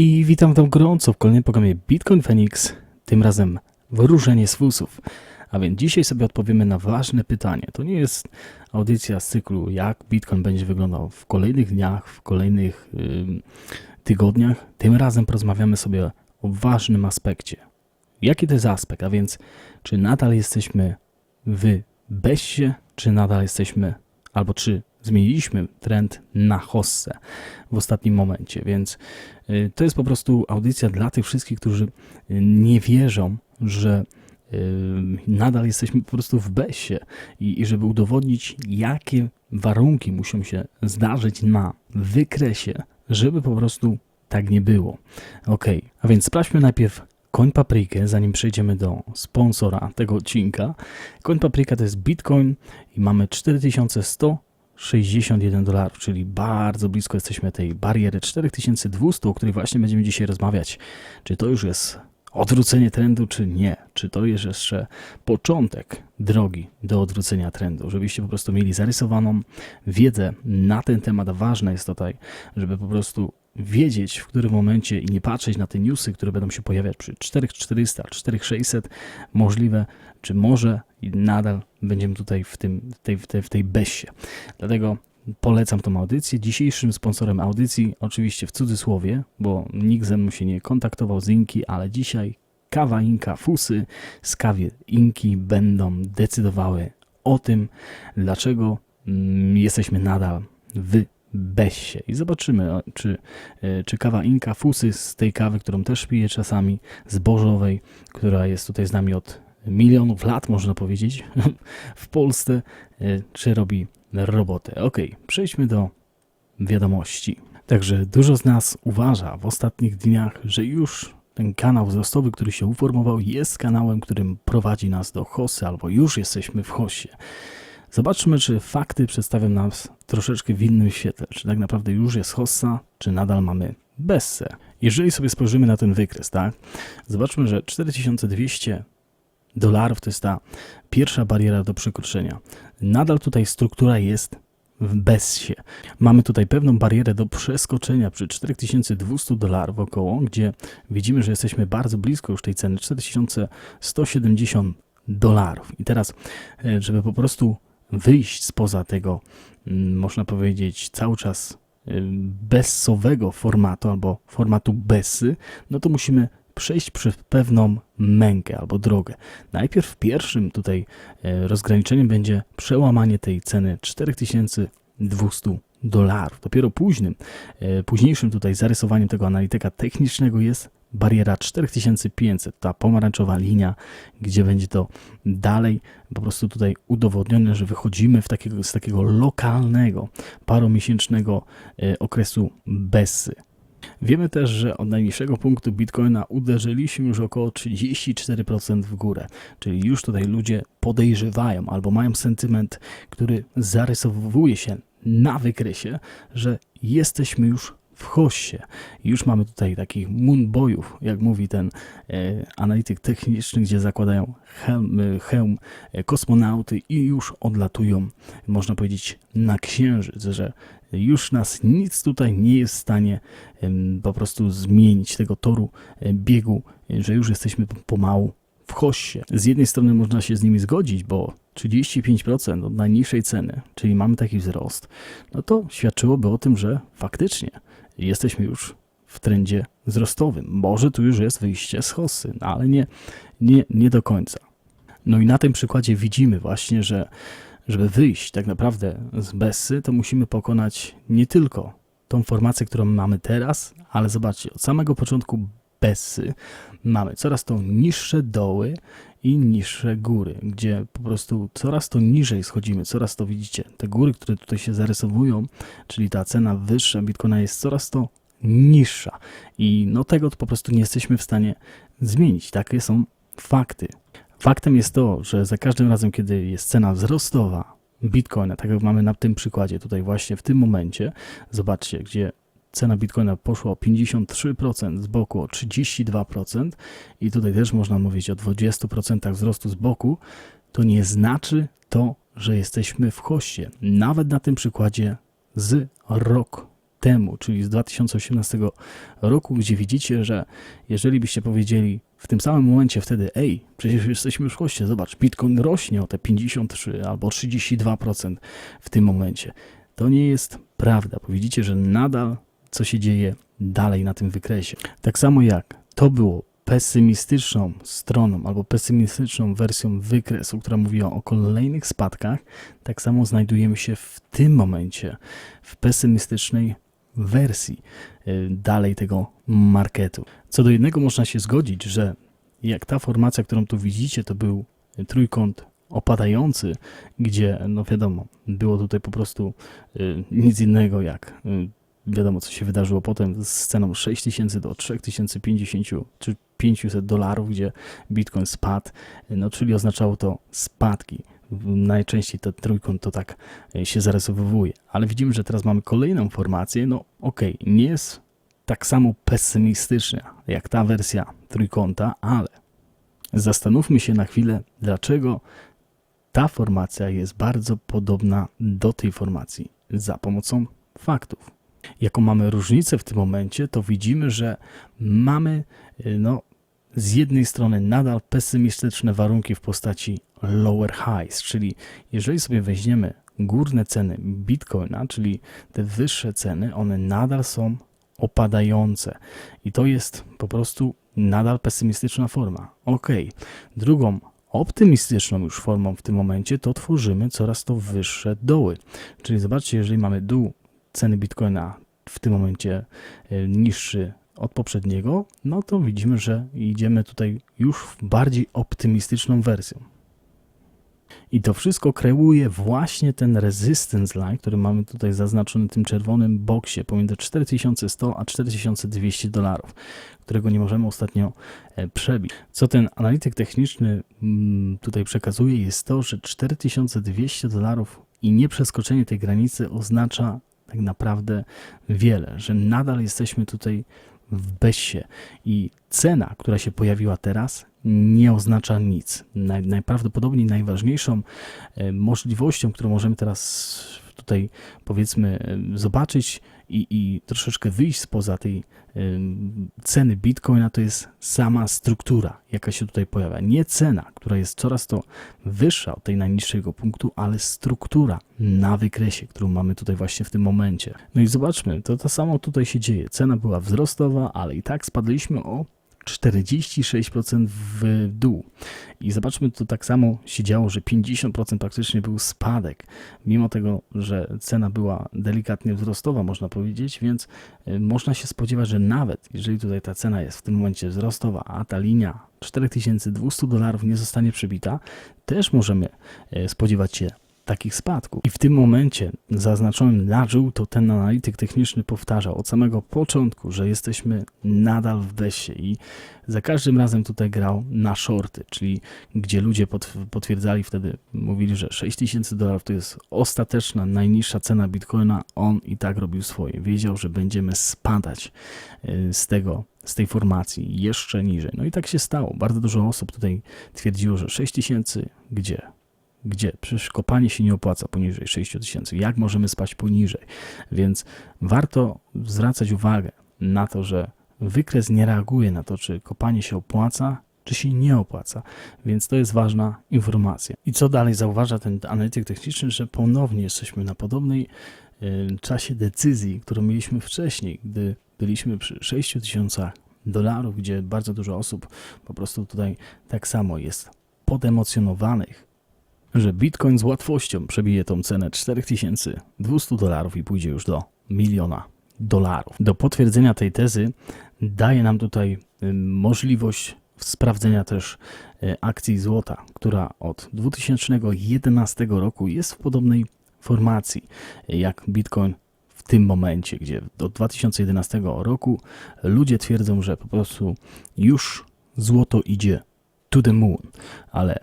I witam tam gorąco w kolejnym programie Bitcoin Phoenix, tym razem wyróżnienie z fusów. A więc dzisiaj sobie odpowiemy na ważne pytanie. To nie jest audycja z cyklu, jak Bitcoin będzie wyglądał w kolejnych dniach, w kolejnych ym, tygodniach. Tym razem porozmawiamy sobie o ważnym aspekcie. Jaki to jest aspekt? A więc, czy nadal jesteśmy w beście, czy nadal jesteśmy, albo czy zmieniliśmy trend na hossę w ostatnim momencie, więc y, to jest po prostu audycja dla tych wszystkich, którzy y, nie wierzą, że y, nadal jesteśmy po prostu w besie i, i żeby udowodnić, jakie warunki muszą się zdarzyć na wykresie, żeby po prostu tak nie było. Ok, a więc sprawdźmy najpierw Coin Paprikę, zanim przejdziemy do sponsora tego odcinka. Coin Paprika to jest Bitcoin i mamy 4161 dolarów, czyli bardzo blisko jesteśmy tej bariery 4200, o której właśnie będziemy dzisiaj rozmawiać. Czy to już jest odwrócenie trendu, czy nie? Czy to jest jeszcze początek drogi do odwrócenia trendu? Żebyście po prostu mieli zarysowaną wiedzę na ten temat. Ważne jest tutaj, żeby po prostu wiedzieć, w którym momencie i nie patrzeć na te newsy, które będą się pojawiać przy 4400, 4600, możliwe, czy może nadal będziemy tutaj w, tym, w, tej, w, tej, w tej besie. Dlatego polecam tą audycję. Dzisiejszym sponsorem audycji, oczywiście w cudzysłowie, bo nikt ze mną się nie kontaktował z Inki, ale dzisiaj kawa Inka, fusy z kawy Inki będą decydowały o tym, dlaczego mm, jesteśmy nadal w Bessie. I zobaczymy, czy, e, czy kawa Inka, fusy z tej kawy, którą też piję czasami, zbożowej, która jest tutaj z nami od milionów lat, można powiedzieć, w Polsce, e, czy robi robotę. Ok, przejdźmy do wiadomości. Także dużo z nas uważa w ostatnich dniach, że już ten kanał wzrostowy, który się uformował, jest kanałem, którym prowadzi nas do Hosy, albo już jesteśmy w Hosie. Zobaczmy, czy fakty przedstawią nas troszeczkę w innym świetle. Czy tak naprawdę już jest hossa, czy nadal mamy bessę. Jeżeli sobie spojrzymy na ten wykres, tak, zobaczmy, że 4200 dolarów to jest ta pierwsza bariera do przekroczenia. Nadal tutaj struktura jest w bessie. Mamy tutaj pewną barierę do przeskoczenia przy 4200 dolarów około, gdzie widzimy, że jesteśmy bardzo blisko już tej ceny 4170 dolarów. I teraz, e, żeby po prostu wyjść spoza tego, mm, można powiedzieć, cały czas y, bessowego formatu albo formatu bessy, no to musimy przejść przez pewną mękę albo drogę. Najpierw pierwszym tutaj e, rozgraniczeniem będzie przełamanie tej ceny 4200 dolarów. Dopiero późnym, e, późniejszym tutaj zarysowaniem tego analityka technicznego jest bariera 4500, ta pomarańczowa linia, gdzie będzie to dalej po prostu tutaj udowodnione, że wychodzimy w takiego, z takiego lokalnego, paromiesięcznego e, okresu Bessy. Wiemy też, że od najniższego punktu Bitcoina uderzyliśmy już około 34% w górę, czyli już tutaj ludzie podejrzewają albo mają sentyment, który zarysowuje się na wykresie, że jesteśmy już w hosie. Już mamy tutaj takich moonboyów, jak mówi ten e, analityk techniczny, gdzie zakładają hełm, e, hełm e, kosmonauty i już odlatują, można powiedzieć, na księżyc, że już nas nic tutaj nie jest w stanie po prostu zmienić tego toru e, biegu, że już jesteśmy pomału w hosie. Z jednej strony można się z nimi zgodzić, bo 35% od najniższej ceny, czyli mamy taki wzrost, no to świadczyłoby o tym, że faktycznie jesteśmy już w trendzie wzrostowym. Może tu już jest wyjście z hossy, no ale nie, nie, nie do końca. No i na tym przykładzie widzimy właśnie, że żeby wyjść tak naprawdę z Bessy, to musimy pokonać nie tylko tą formację, którą mamy teraz, ale zobaczcie, od samego początku Bessy mamy coraz to niższe doły i niższe góry, gdzie po prostu coraz to niżej schodzimy, coraz to widzicie, te góry, które tutaj się zarysowują, czyli ta cena wyższa Bitcoina jest coraz to niższa i no tego po prostu nie jesteśmy w stanie zmienić. Takie są fakty. Faktem jest to, że za każdym razem, kiedy jest cena wzrostowa Bitcoina, tak jak mamy na tym przykładzie tutaj właśnie w tym momencie, zobaczcie, gdzie cena Bitcoina poszła o 53%, z boku o 32% i tutaj też można mówić o 20% wzrostu z boku, to nie znaczy to, że jesteśmy w hoście. Nawet na tym przykładzie z rok temu, czyli z 2018 roku, gdzie widzicie, że jeżeli byście powiedzieli w tym samym momencie wtedy, ej, przecież jesteśmy w koście, zobacz, Bitcoin rośnie o te 53 albo 32% w tym momencie. To nie jest prawda, bo widzicie, że nadal co się dzieje dalej na tym wykresie. Tak samo jak to było pesymistyczną stroną albo pesymistyczną wersją wykresu, która mówiła o kolejnych spadkach, tak samo znajdujemy się w tym momencie w pesymistycznej wersji y, dalej tego marketu. Co do jednego można się zgodzić, że jak ta formacja, którą tu widzicie, to był trójkąt opadający, gdzie, no wiadomo, było tutaj po prostu y, nic innego jak y, wiadomo, co się wydarzyło potem z ceną 6000 do 3050 czy 500 dolarów, gdzie Bitcoin spadł, no czyli oznaczało to spadki. Najczęściej ten trójkąt to tak e, się zarysowuje, ale widzimy, że teraz mamy kolejną formację. No okej, okay, nie jest tak samo pesymistyczna jak ta wersja trójkąta, ale zastanówmy się na chwilę, dlaczego ta formacja jest bardzo podobna do tej formacji za pomocą faktów. Jaką mamy różnicę w tym momencie, to widzimy, że mamy y, no, z jednej strony nadal pesymistyczne warunki w postaci lower highs, czyli jeżeli sobie weźmiemy górne ceny Bitcoina, czyli te wyższe ceny, one nadal są opadające i to jest po prostu nadal pesymistyczna forma. Ok, drugą optymistyczną już formą w tym momencie to tworzymy coraz to wyższe doły. Czyli zobaczcie, jeżeli mamy dół ceny Bitcoina w tym momencie e, niższy od poprzedniego, no to widzimy, że idziemy tutaj już w bardziej optymistyczną wersją. I to wszystko kreuje właśnie ten resistance line, który mamy tutaj zaznaczony tym czerwonym boksie pomiędzy 4100 a 4200 dolarów, którego nie możemy ostatnio e, przebić. Co ten analityk techniczny mm, tutaj przekazuje jest to, że 4200 dolarów i nieprzeskoczenie tej granicy oznacza tak naprawdę wiele, że nadal jesteśmy tutaj w bezsie i cena, która się pojawiła teraz, nie oznacza nic. Naj, najprawdopodobniej najważniejszą e, możliwością, którą możemy teraz tutaj powiedzmy e, zobaczyć i, i troszeczkę wyjść spoza tej ceny Bitcoina, to jest sama struktura, jaka się tutaj pojawia. Nie cena, która jest coraz to wyższa od tej najniższego punktu, ale struktura na wykresie, którą mamy tutaj właśnie w tym momencie. No i zobaczmy, to to samo tutaj się dzieje. Cena była wzrostowa, ale i tak spadliśmy o 46% w dół. I zobaczmy, to tak samo się działo, że 50% praktycznie był spadek, mimo tego, że cena była delikatnie wzrostowa, można powiedzieć, więc y, można się spodziewać, że nawet jeżeli tutaj ta cena jest w tym momencie wzrostowa, a ta linia 4200 dolarów nie zostanie przebita, też możemy y, spodziewać się takich spadków. I w tym momencie zaznaczonym na żółto ten analityk techniczny powtarzał od samego początku, że jesteśmy nadal w besie i za każdym razem tutaj grał na shorty, czyli gdzie ludzie potwierdzali wtedy, mówili, że 6000 dolarów to jest ostateczna, najniższa cena bitcoina, on i tak robił swoje. Wiedział, że będziemy spadać y, z tego z tej formacji jeszcze niżej. No i tak się stało. Bardzo dużo osób tutaj twierdziło, że 6000 gdzie? Gdzie? Przecież kopanie się nie opłaca poniżej 6000. Jak możemy spać poniżej? Więc warto zwracać uwagę na to, że wykres nie reaguje na to, czy kopanie się opłaca, czy się nie opłaca. Więc to jest ważna informacja. I co dalej zauważa ten analityk techniczny, że ponownie jesteśmy na podobnej y, czasie decyzji, którą mieliśmy wcześniej, gdy byliśmy przy 6000 dolarów, gdzie bardzo dużo osób po prostu tutaj tak samo jest podemocjonowanych że Bitcoin z łatwością przebije tą cenę 4200 dolarów i pójdzie już do miliona dolarów. Do potwierdzenia tej tezy daje nam tutaj możliwość sprawdzenia też y, akcji złota, która od 2011 roku jest w podobnej formacji jak Bitcoin w tym momencie, gdzie do 2011 roku ludzie twierdzą, że po prostu już złoto idzie to the moon, ale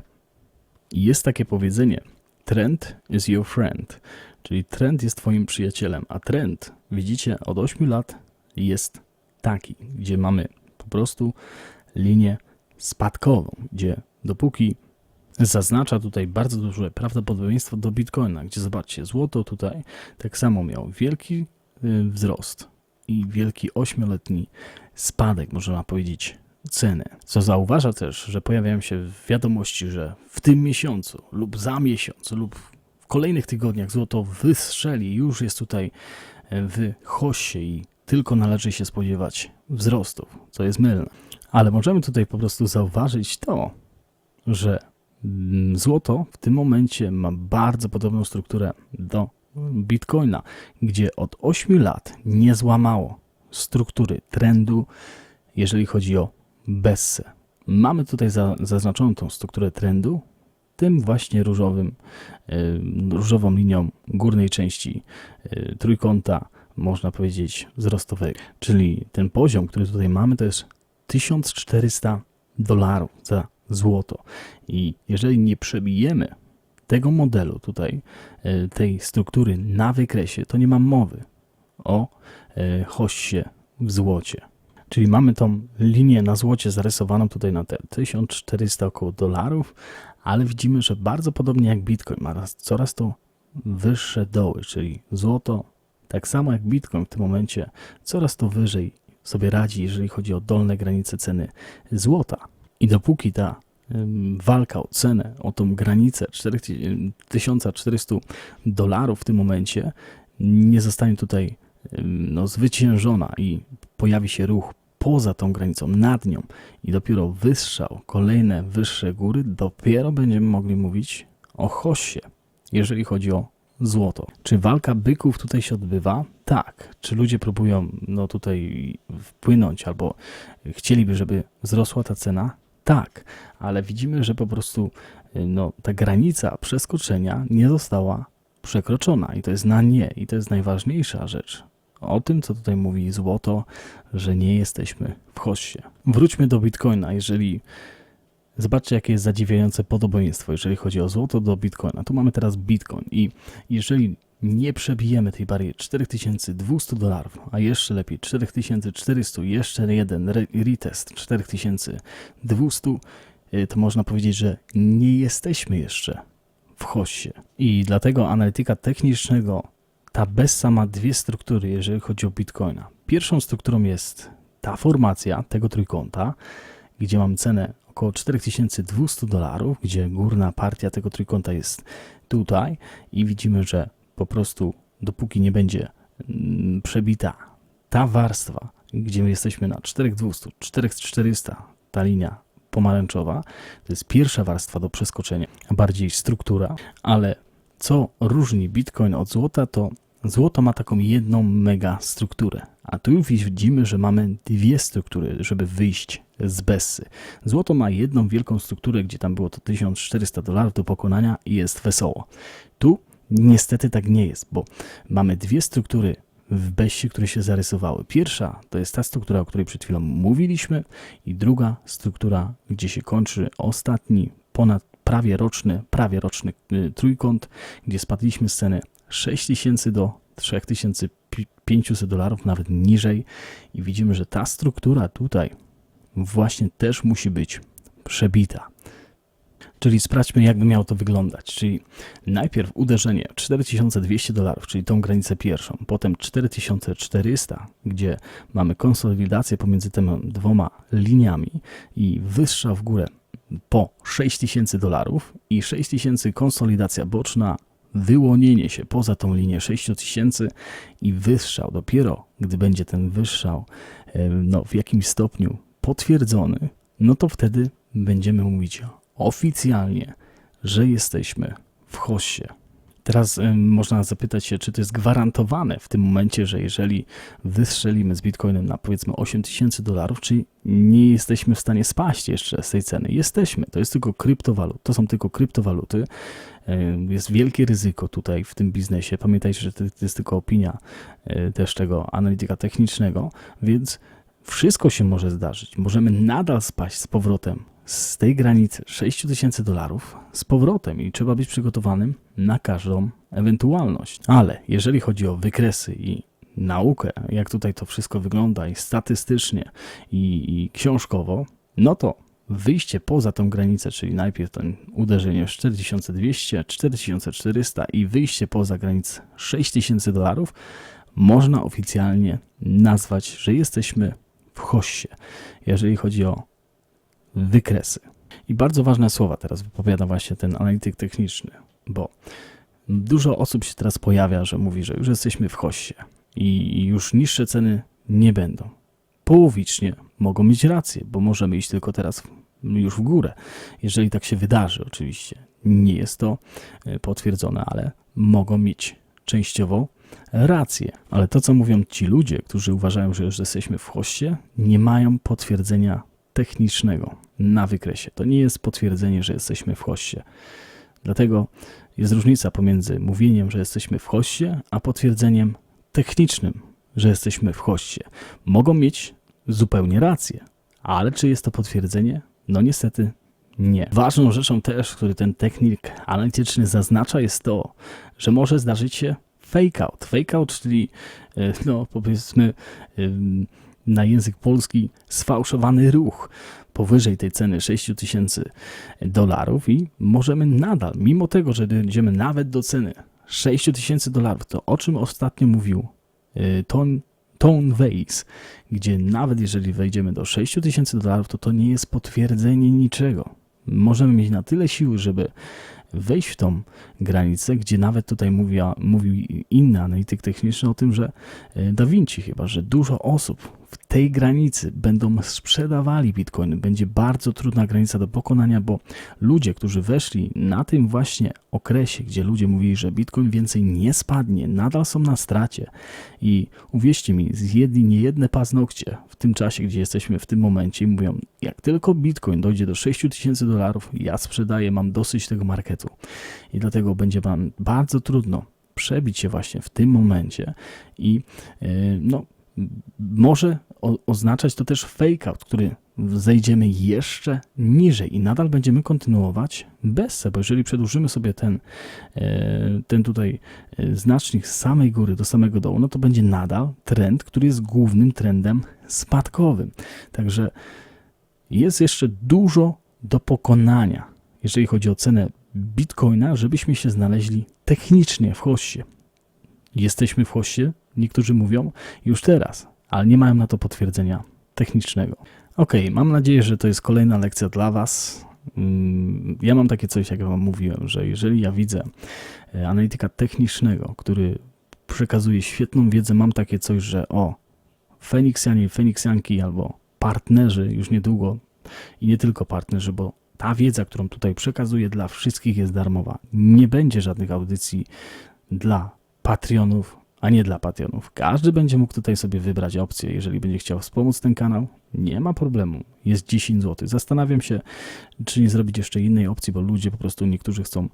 jest takie powiedzenie: trend is your friend, czyli trend jest Twoim przyjacielem, a trend, widzicie, od 8 lat jest taki, gdzie mamy po prostu linię spadkową, gdzie dopóki zaznacza tutaj bardzo duże prawdopodobieństwo do bitcoina, gdzie zobaczcie, złoto tutaj tak samo miał wielki y, wzrost i wielki ośmioletni spadek, można powiedzieć, ceny. Co zauważa też, że pojawiają się wiadomości, że w tym miesiącu lub za miesiąc lub w kolejnych tygodniach złoto wystrzeli, już jest tutaj e, w hoście i tylko należy się spodziewać wzrostów, co jest mylne. Ale możemy tutaj po prostu zauważyć to, że mm, złoto w tym momencie ma bardzo podobną strukturę do Bitcoina, gdzie od 8 lat nie złamało struktury trendu, jeżeli chodzi o Bessę. Mamy tutaj za, zaznaczoną tą strukturę trendu tym właśnie różowym, y, różową linią górnej części y, trójkąta, można powiedzieć, wzrostowego. Czyli ten poziom, który tutaj mamy, to jest 1400 dolarów za złoto. I jeżeli nie przebijemy tego modelu tutaj, y, tej struktury na wykresie, to nie mam mowy o hoście w złocie. Czyli mamy tą linię na złocie zarysowaną tutaj na te 1400 około dolarów, ale widzimy, że bardzo podobnie jak Bitcoin ma coraz to wyższe doły, czyli złoto, tak samo jak Bitcoin w tym momencie, coraz to wyżej sobie radzi, jeżeli chodzi o dolne granice ceny złota. I dopóki ta walka o cenę, o tą granicę 1400 dolarów w tym momencie nie zostanie tutaj no, zwyciężona i pojawi się ruch poza tą granicą, nad nią i dopiero wystrzał, kolejne wyższe góry, dopiero będziemy mogli mówić o hosie, jeżeli chodzi o złoto. Czy walka byków tutaj się odbywa? Tak. Czy ludzie próbują no, tutaj wpłynąć albo chcieliby, żeby wzrosła ta cena? Tak, ale widzimy, że po prostu no, ta granica przeskoczenia nie została przekroczona i to jest na nie i to jest najważniejsza rzecz o tym, co tutaj mówi złoto, że nie jesteśmy w hoście. Wróćmy do Bitcoina. Jeżeli zobaczcie, jakie jest zadziwiające podobieństwo, jeżeli chodzi o złoto do Bitcoina. Tu mamy teraz Bitcoin i jeżeli nie przebijemy tej bariery 4200 dolarów, a jeszcze lepiej 4400, jeszcze jeden retest 4200, y, to można powiedzieć, że nie jesteśmy jeszcze w hoście. I dlatego analityka technicznego ta Bessa ma dwie struktury, jeżeli chodzi o Bitcoina. Pierwszą strukturą jest ta formacja tego trójkąta, gdzie mam cenę około 4200 dolarów, gdzie górna partia tego trójkąta jest tutaj i widzimy, że po prostu dopóki nie będzie mm, przebita ta warstwa, gdzie my jesteśmy na 4200, 4400, ta linia pomarańczowa, to jest pierwsza warstwa do przeskoczenia, bardziej struktura, ale co różni Bitcoin od złota, to Złoto ma taką jedną mega strukturę, a tu już widzimy, że mamy dwie struktury, żeby wyjść z Bessy. Złoto ma jedną wielką strukturę, gdzie tam było to 1400 dolarów do pokonania i jest wesoło. Tu niestety tak nie jest, bo mamy dwie struktury w Bessie, które się zarysowały. Pierwsza to jest ta struktura, o której przed chwilą mówiliśmy i druga struktura, gdzie się kończy ostatni, ponad prawie roczny, prawie roczny y, trójkąt, gdzie spadliśmy z ceny 6000 do 3500 dolarów, nawet niżej. I widzimy, że ta struktura tutaj właśnie też musi być przebita. Czyli sprawdźmy, jakby miało to wyglądać. Czyli najpierw uderzenie 4200 dolarów, czyli tą granicę pierwszą, potem 4400, gdzie mamy konsolidację pomiędzy tymi dwoma liniami i wyższa w górę po 6000 dolarów i 6000 konsolidacja boczna wyłonienie się poza tą linię 6000 i wystrzał. Dopiero gdy będzie ten wystrzał no, w jakimś stopniu potwierdzony, no to wtedy będziemy mówić oficjalnie, że jesteśmy w hoście. Teraz można zapytać się, czy to jest gwarantowane w tym momencie, że jeżeli wystrzelimy z Bitcoinem na powiedzmy 8000 dolarów, czy nie jesteśmy w stanie spaść jeszcze z tej ceny? Jesteśmy, to jest tylko kryptowalut, to są tylko kryptowaluty. Jest wielkie ryzyko tutaj w tym biznesie. Pamiętajcie, że to jest tylko opinia y, też tego analityka technicznego, więc wszystko się może zdarzyć. Możemy nadal spaść z powrotem z tej granicy 6000 dolarów z powrotem i trzeba być przygotowanym na każdą ewentualność. Ale jeżeli chodzi o wykresy i naukę, jak tutaj to wszystko wygląda i statystycznie i, i książkowo, no to wyjście poza tą granicę, czyli najpierw ten uderzenie 4200, 4400 i wyjście poza granicę 6000 dolarów można oficjalnie nazwać, że jesteśmy w hoście, jeżeli chodzi o wykresy. I bardzo ważne słowa teraz wypowiada właśnie ten analityk techniczny, bo dużo osób się teraz pojawia, że mówi, że już jesteśmy w hoście i już niższe ceny nie będą. Połowicznie mogą mieć rację, bo możemy iść tylko teraz już w górę, jeżeli tak się wydarzy oczywiście. Nie jest to e, potwierdzone, ale mogą mieć częściowo rację. Ale to, co mówią ci ludzie, którzy uważają, że już jesteśmy w hoście, nie mają potwierdzenia technicznego na wykresie. To nie jest potwierdzenie, że jesteśmy w hoście. Dlatego jest różnica pomiędzy mówieniem, że jesteśmy w hoście, a potwierdzeniem technicznym, że jesteśmy w hoście. Mogą mieć zupełnie rację, ale czy jest to potwierdzenie? No niestety nie. Ważną rzeczą też, który ten technik analityczny zaznacza, jest to, że może zdarzyć się fake out. Fake out, czyli e, no powiedzmy na język polski sfałszowany ruch powyżej tej ceny 6000 dolarów i możemy nadal, mimo tego, że dojdziemy nawet do ceny 6000 dolarów, to o czym ostatnio mówił y, Ton, Tone Vase, gdzie nawet jeżeli wejdziemy do 6000 dolarów, to to nie jest potwierdzenie niczego. Możemy mieć na tyle siły, żeby wejść w tą granicę, gdzie nawet tutaj mówiła, mówił inny analityk techniczny o tym, że e, Da Vinci chyba, że dużo osób w tej granicy będą sprzedawali bitcoiny. Będzie bardzo trudna granica do pokonania, bo ludzie, którzy weszli na tym właśnie okresie, gdzie ludzie mówili, że bitcoin więcej nie spadnie, nadal są na stracie i uwierzcie mi, zjedli niejedne paznokcie w tym czasie, gdzie jesteśmy w tym momencie i mówią, jak tylko bitcoin dojdzie do 6000 dolarów, ja sprzedaję, mam dosyć tego marketu i dlatego będzie wam bardzo trudno przebić się właśnie w tym momencie i yy, no może o, oznaczać to też fake out, który zejdziemy jeszcze niżej i nadal będziemy kontynuować bez bo jeżeli przedłużymy sobie ten, e, ten tutaj e, znacznik z samej góry do samego dołu, no to będzie nadal trend, który jest głównym trendem spadkowym. Także jest jeszcze dużo do pokonania, jeżeli chodzi o cenę Bitcoina, żebyśmy się znaleźli technicznie w hoście. Jesteśmy w hoście, niektórzy mówią, już teraz, ale nie mają na to potwierdzenia technicznego. Ok, mam nadzieję, że to jest kolejna lekcja dla Was. Mm, ja mam takie coś, jak Wam mówiłem, że jeżeli ja widzę e, analityka technicznego, który przekazuje świetną wiedzę, mam takie coś, że o, Feniksjanie, Feniksjanki albo partnerzy już niedługo i nie tylko partnerzy, bo ta wiedza, którą tutaj przekazuję dla wszystkich jest darmowa. Nie będzie żadnych audycji dla patronów, a nie dla patronów. Każdy będzie mógł tutaj sobie wybrać opcję, jeżeli będzie chciał wspomóc ten kanał. Nie ma problemu. Jest 10 zł. Zastanawiam się, czy nie zrobić jeszcze innej opcji, bo ludzie po prostu niektórzy chcą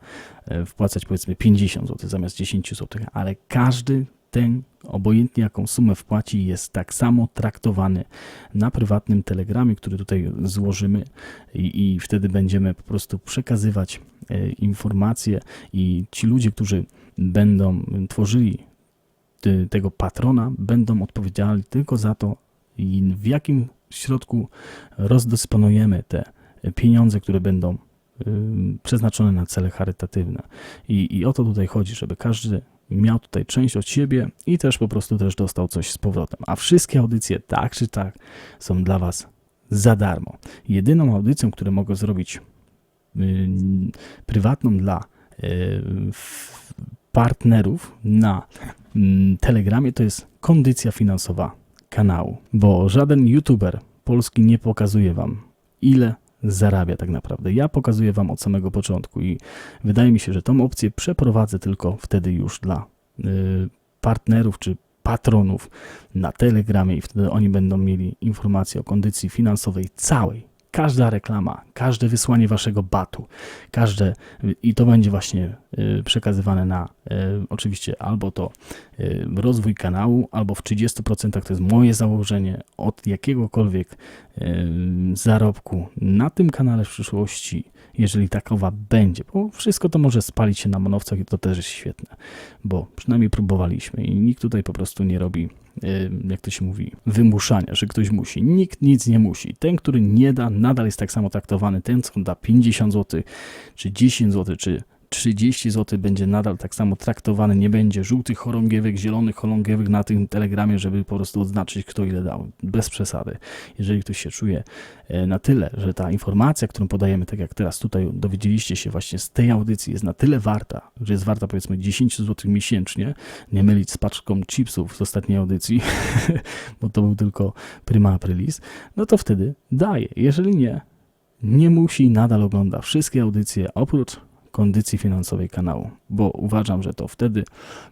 e, wpłacać powiedzmy 50 zł zamiast 10 zł, ale każdy ten, obojętnie jaką sumę wpłaci, jest tak samo traktowany na prywatnym telegramie, który tutaj złożymy i, i wtedy będziemy po prostu przekazywać e, informacje i ci ludzie, którzy będą tworzyli tego patrona, będą odpowiedzialni tylko za to, w jakim środku rozdysponujemy te pieniądze, które będą przeznaczone na cele charytatywne. I, I o to tutaj chodzi, żeby każdy miał tutaj część od siebie i też po prostu też dostał coś z powrotem. A wszystkie audycje, tak czy tak, są dla Was za darmo. Jedyną audycją, którą mogę zrobić yy, prywatną dla partnerów na Telegramie, to jest kondycja finansowa kanału, bo żaden youtuber polski nie pokazuje Wam, ile zarabia tak naprawdę. Ja pokazuję Wam od samego początku i wydaje mi się, że tą opcję przeprowadzę tylko wtedy już dla y, partnerów czy patronów na Telegramie i wtedy oni będą mieli informacje o kondycji finansowej całej każda reklama, każde wysłanie waszego batu, każde i to będzie właśnie y, przekazywane na y, oczywiście albo to y, rozwój kanału, albo w 30% to jest moje założenie od jakiegokolwiek zarobku na tym kanale w przyszłości, jeżeli takowa będzie, bo wszystko to może spalić się na manowcach i to też jest świetne, bo przynajmniej próbowaliśmy i nikt tutaj po prostu nie robi jak to się mówi, wymuszania, że ktoś musi. Nikt nic nie musi. Ten, który nie da, nadal jest tak samo traktowany. Ten, co da 50 zł, czy 10 zł, czy 30 zł będzie nadal tak samo traktowany, nie będzie żółtych chorągiewek, zielonych chorągiewek na tym telegramie, żeby po prostu odznaczyć, kto ile dał. Bez przesady. Jeżeli ktoś się czuje e, na tyle, że ta informacja, którą podajemy, tak jak teraz tutaj dowiedzieliście się właśnie z tej audycji, jest na tyle warta, że jest warta powiedzmy 10 zł miesięcznie, nie mylić z paczką chipsów z ostatniej audycji, bo to był tylko prima aprilis, no to wtedy daje. Jeżeli nie, nie musi, nadal ogląda wszystkie audycje oprócz kondycji finansowej kanału, bo uważam, że to wtedy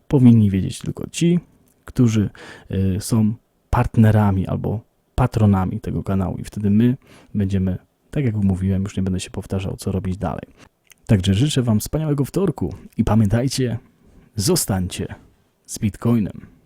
powinni wiedzieć tylko ci, którzy y, są partnerami albo patronami tego kanału i wtedy my będziemy, tak jak mówiłem, już nie będę się powtarzał, co robić dalej. Także życzę Wam wspaniałego wtorku i pamiętajcie, zostańcie z Bitcoinem.